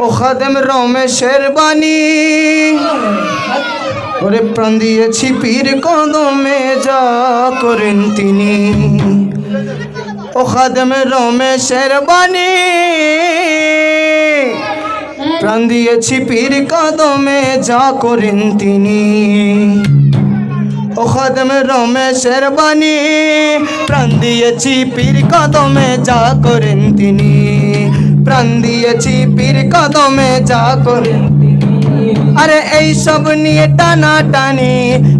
ও খাদেম রমেশের বাণী। ওরে প্রাণ দিয়েছি পীর কদমে, যা করেন তিনি। ও খাদেম রমেশের বাণী। প্রাণ দিয়েছি পীর কদমে, যা করেন তিনি। ও খাদেম রমেশের বাণী। প্রাণ দিয়েছি পীর কদমে, যা করেন তিনি। প্রাণ দিয়েছি, পীর কদমে যা করেন আরে এই সব নিয়ে টানা টানি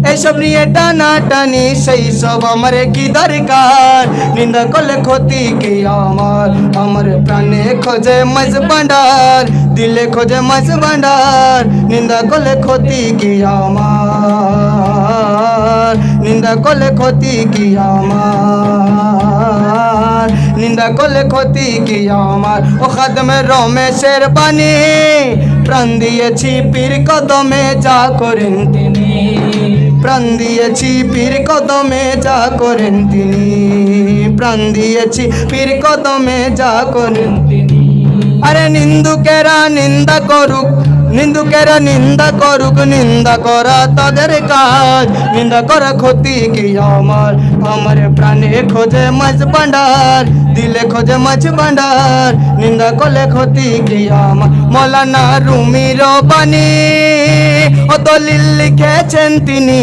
এইসব নিয়ে টানা টানি সেই সব আমার কি দরকার? নিন্দা করলে ক্ষতি কি আমার? আমার প্রাণে খোঁজে মাঝ ভান্ডার দিলে খোঁজে মাঝ ভান্ডার নিন্দা করলে ক্ষতি কি আমার? নিন্দা করলে ক্ষতি কি আমার? নিন্দা করলে ক্ষতি কি আমার? ও খাদমে রমেশের বাণী, প্রাণ দিয়েছি পীর কদমে, যা করেন তিনি। প্রাণ দিয়েছি পীর কদমে, যা করেন তিনি। প্রাণ দিয়েছি পীর কদমে, যা করেন তিনি। আরে নিন্দুকেরা, নিন্দা করুক নিন্দুকেরা নিন্দা করুক, নিন্দা করা তাদের কাজ। নিন্দা করা ক্ষতি কি আমার? আমার প্রাণে খোঁজে মাছ ভান্ডার দিলে খোঁজে মাছ ভান্ডার নিন্দা করলে ক্ষতি কি আমার? মৌলানা রুমির বাণী ও দলিল লিখেছেন তিনি।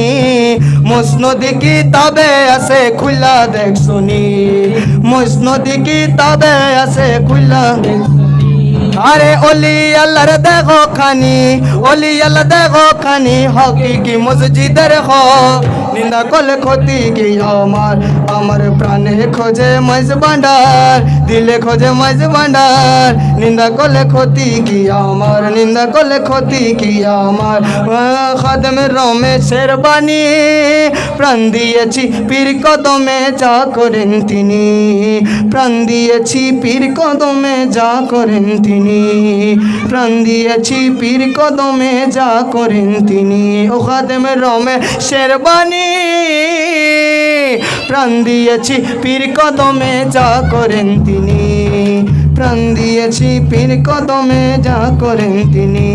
মুসনদি কিতাবে আছে খুলা দেখ শুনি। মুসনদি কিতাবে আছে খুলা দেখ আরে অলি আল্লাহর দেখো খানি অলি আল্লাহ দেখো খানি হকি কি মসজিদের হ নিন্দা করলে ক্ষতি কি আমার? আমার প্রাণে খোঁজে মাঝ ভান্ডার দিলে খোঁজে মাইজ ভান্ডার নিন্দা করলে ক্ষতি কি আমার? নিন্দা করলে ক্ষতি কি আমার? খাদম রমেশের বাণী, প্রাণ দিয়েছি পীর কদমে যা করেন তিনি। প্রাণ দিয়েছি পীর কদমে যা করেন তিনি। প্রাণ দিয়েছি পীর কদমে যা করেন তিনি। ও খাদেম রমে শেরবানি প্রাণ দিয়েছি পীর কদমে যা করেন তিনি। প্রাণ দিয়েছি পীর কদমে যা করেন তিনি।